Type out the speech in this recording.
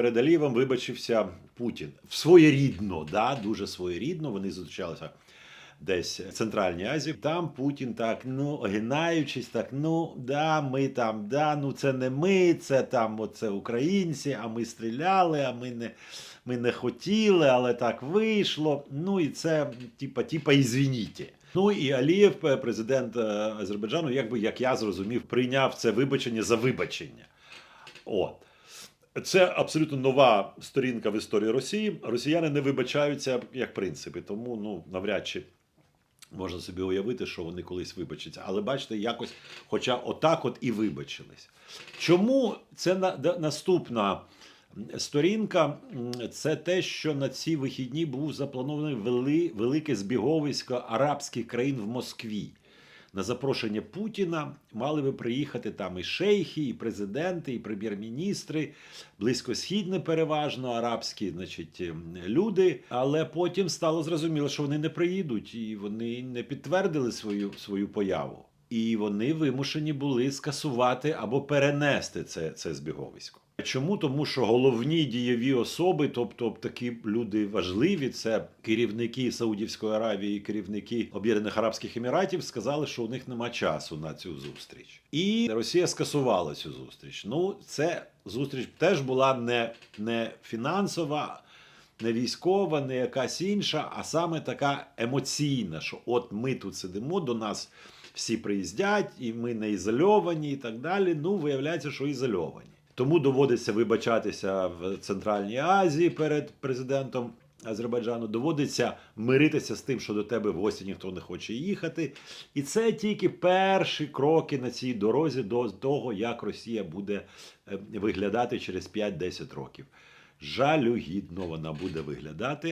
Перед Алієвим вибачився Путін своєрідно, да, дуже своєрідно. Вони зустрічалися десь в Центральній Азії. Там Путін так, ну огинаючись, так, ну да, ми там, да, ну це не ми, це там оце українці, а ми стріляли, а ми не, ми не хотіли, але так вийшло. Ну і це, типа, типа, ізвініть. Ну і Алієв, президент е, Азербайджану, якби як я зрозумів, прийняв це вибачення за вибачення. От. Це абсолютно нова сторінка в історії Росії. Росіяни не вибачаються як принципи, тому ну навряд чи можна собі уявити, що вони колись вибачаться. Але бачите, якось, хоча отак от і вибачились. Чому це на, наступна сторінка? Це те, що на ці вихідні був запланований вели, велике збіговисько арабських країн в Москві. На запрошення Путіна мали би приїхати там і шейхи, і президенти, і прем'єр-міністри, близькосхідне, переважно, арабські значить, ем, люди. Але потім стало зрозуміло, що вони не приїдуть, і вони не підтвердили свою, свою появу. І вони вимушені були скасувати або перенести це, це збіговисько. Чому? Тому що головні дієві особи, тобто такі люди важливі, це керівники Саудівської Аравії, керівники Об'єднаних Арабських Еміратів, сказали, що у них нема часу на цю зустріч. І Росія скасувала цю зустріч. Ну, це зустріч теж була не, не фінансова, не військова, не якась інша, а саме така емоційна, що от ми тут сидимо, до нас всі приїздять, і ми не ізольовані, і так далі. Ну, виявляється, що ізольовані. Тому доводиться вибачатися в Центральній Азії перед президентом Азербайджану. Доводиться миритися з тим, що до тебе в гості ніхто не хоче їхати. І це тільки перші кроки на цій дорозі до того, як Росія буде е, виглядати через 5-10 років. Жалюгідно вона буде виглядати.